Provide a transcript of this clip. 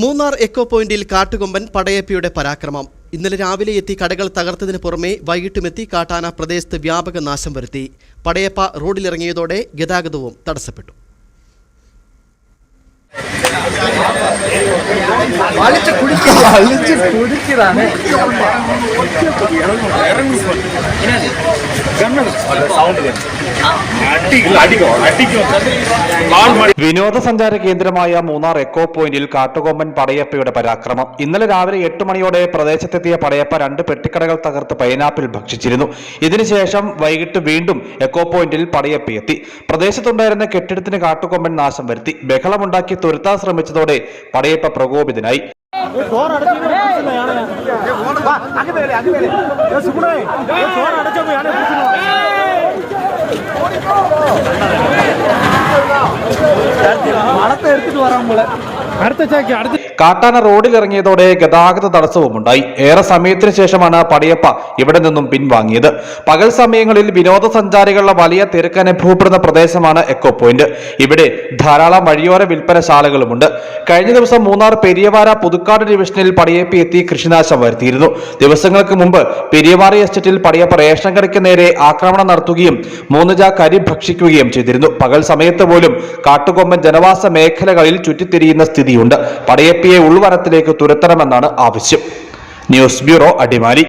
Munnar echo പോയിന്റിൽ കാട്ടുകൊമ്പൻ പടയപ്പിയുടെ പരാക്രമം. ഇന്നലെ രാവിലെ എത്തി കടകൾ തകർത്തതിന് പുറമെ വൈകിട്ടുമെത്തി കാട്ടാന പ്രദേശത്ത് വ്യാപക നാശം വരുത്തി. പടയപ്പ റോഡിലിറങ്ങിയതോടെ ഗതാഗതവും തടസ്സപ്പെട്ടു. വിനോദസഞ്ചാര കേന്ദ്രമായ മൂന്നാർ എക്കോ പോയിന്റിൽ കാട്ടുകൊമ്പൻ പടയപ്പയുടെ പരാക്രമം. ഇന്നലെ രാവിലെ എട്ട് മണിയോടെ പ്രദേശത്തെത്തിയ പടയപ്പ രണ്ട് പെട്ടിക്കടകൾ തകർത്ത് പൈനാപ്പിൾ ഭക്ഷിച്ചിരുന്നു. ഇതിനുശേഷം വൈകിട്ട് വീണ്ടും എക്കോ പോയിന്റിൽ പടയപ്പയെത്തി പ്രദേശത്തുണ്ടായിരുന്ന കെട്ടിടത്തിന് കാട്ടുകൊമ്പൻ നാശം വരുത്തി. ബഹളമുണ്ടാക്കി തുരുത്താൻ ശ്രമിച്ചതോടെ പടയപ്പ പ്രകോപിതനായി. மரத்தை எடுத்துட்டு வரான் போல. அடுத்த சாக்கி அடுத்த കാട്ടാന റോഡിലിറങ്ങിയതോടെ ഗതാഗത തടസ്സവുമുണ്ടായി ഏറെ സമയത്തിന് ശേഷമാണ് പടിയപ്പ ഇവിടെ നിന്നും പിൻവാങ്ങിയത്. പകൽ സമയങ്ങളിൽ വിനോദസഞ്ചാരികളുടെ വലിയ തിരക്കനുഭവപ്പെടുന്ന പ്രദേശമാണ് എക്കോ പോയിന്റ് ഇവിടെ ധാരാളം വഴിയോര വിൽപ്പനശാലകളുമുണ്ട്. കഴിഞ്ഞ ദിവസം മൂന്നാർ പെരിയവാര പുതുക്കാട് ഡിവിഷനിൽ പടയപ്പ എത്തി കൃഷിനാശം വരുത്തിയിരുന്നു. ദിവസങ്ങൾക്ക് മുമ്പ് പെരിയവാര എസ്റ്റേറ്റിൽ പടിയപ്പ റേഷൻ കടയ്ക്ക് നേരെ ആക്രമണം നടത്തുകയും മൂന്ന് ജാ കരി ഭക്ഷിക്കുകയും ചെയ്തിരുന്നു. പകൽ സമയത്ത് പോലും കാട്ടുകൊമ്പൻ ജനവാസ മേഖലകളിൽ ചുറ്റിത്തിരിയുന്ന സ്ഥിതിയുണ്ട്. പടയപ്പിയെ ഉൾവനത്തിലേക്ക് തുരത്തണമെന്നാണ് ആവശ്യം. News bureau Adimali.